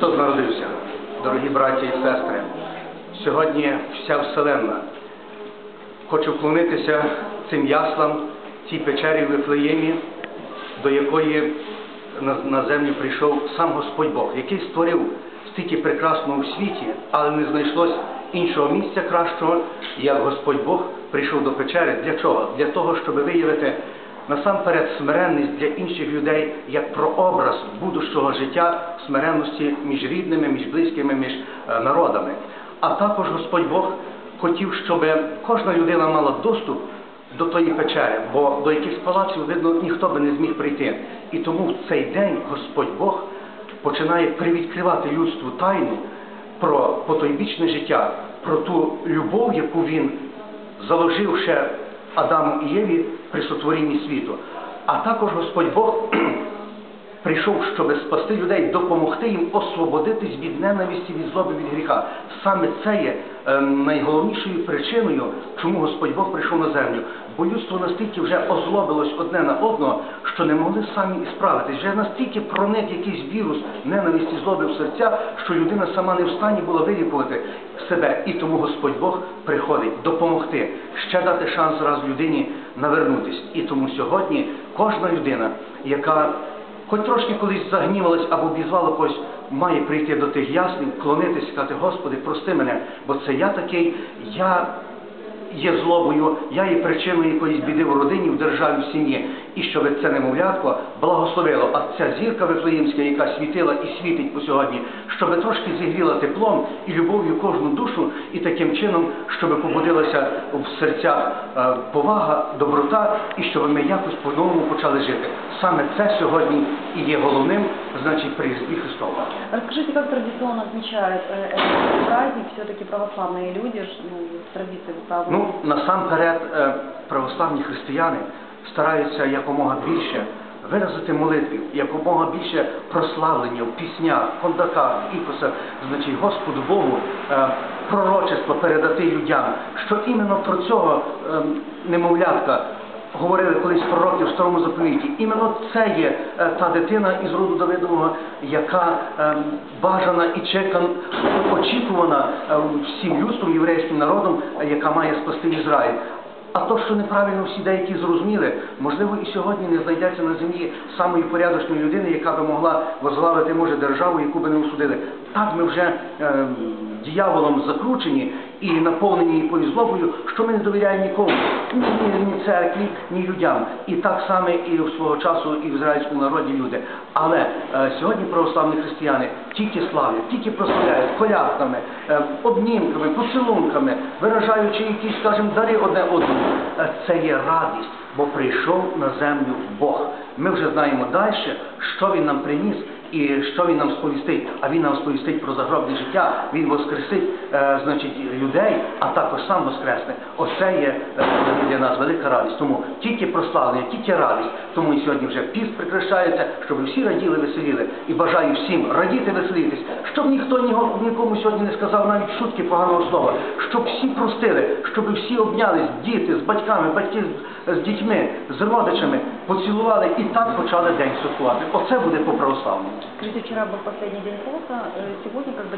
Христос народився, дорогі браті і сестри. Сьогодні вся вселенна хоче вклонитися цим яслам, цій печері в Вифлеємі, до якої на, землю прийшов сам Господь Бог, який створив стільки прекрасного в світі, але не знайшлось іншого місця кращого, як Господь Бог прийшов до печери. Для чого? Для того, щоб виявити насамперед смиренність для інших людей як прообраз будущого життя смиренності між рідними, між близькими, між е, народами. А також Господь Бог хотів, щоб кожна людина мала доступ до тої печери, бо до якихось палаців, видно, ніхто би не зміг прийти. І тому в цей день Господь Бог починає привідкривати людству тайну про потойбічне життя, про ту любов, яку він заложив ще Адаму і Єві при сотворінні світу. А також Господь Бог прийшов, щоб спасти людей, допомогти їм освободитись від ненависті, від злоби, від гріха. Саме це є е, найголовнішою причиною, чому Господь Бог прийшов на землю. Бо людство настільки вже озлобилось одне на одного, що не могли самі і справитись. Вже настільки проник якийсь вірус ненависті, злоби в серця, що людина сама не в стані була вилікувати себе. І тому Господь Бог приходить допомогти, ще дати шанс раз людині навернутись. І тому сьогодні кожна людина, яка Хоч трошки колись загнівалась або обізвала когось, має прийти до тих яслів, вклонитись, сказати, Господи, прости мене, бо це я такий, я є злобою, я є причиною якоїсь біди в родині, в державі, в сім'ї. І щоб це немовлятко благословило, а ця зірка Вифлеємська, яка світила і світить по сьогодні, щоб трошки зігріла теплом і любов'ю кожну душу, і таким чином, щоб побудилася в серцях е, повага, доброта, і щоб ми якось по-новому почали жити. Саме це сьогодні і є головним, значить, при Різдві Христовому. Расскажите, как традиционно отмечают э, этот праздник все-таки православные люди, ш- ну, традиции празднуют? Ну, насамперед, е, православні християни стараються якомога більше виразити молитві, якомога більше прославлення в піснях, кондаках, іпосах, значить, Господу Богу е, пророчество передати людям, що іменно про цього е, немовлятка говорили колись пророки в старому заповіті. Іменно це є е, та дитина із роду Давидового, яка е, бажана і чекана, очікувана е, всім людством, єврейським народом, е, яка має спасти Ізраїль. А то, що неправильно всі деякі зрозуміли, можливо, і сьогодні не знайдеться на землі самої порядочної людини, яка би могла возглавити, може, державу, яку би не осудили. Так ми вже е, діяволом закручені і наповнені якоюсь злобою, що ми не довіряємо нікому, ні, ні, ні церкві, ні людям. І так само і в свого часу і в ізраїльському народі люди. Але е, сьогодні православні християни тільки славлять, тільки прославляють колядками, е, обнімками, поцілунками, виражаючи якісь, скажімо, дари одне одному. Е, Це є радість, бо прийшов на землю Бог. Ми вже знаємо далі, що він нам приніс. І що він нам сповістить? А він нам сповістить про загробне життя, він воскресить е, значить, людей, а також сам воскресне. Оце є е, для нас велика радість. Тому тільки прославлення, тільки радість. Тому і сьогодні вже піст прикрашається, щоб всі раділи, веселіли. І бажаю всім радіти, веселитись, щоб ніхто нікому сьогодні не сказав навіть шутки поганого слова, щоб всі простили, щоб всі обнялись, діти з батьками, батьки з, з дітьми, з родичами, поцілували і так почали день святкувати. Оце буде по православному. Скажите, вчера был последний день поста, э, сегодня как бы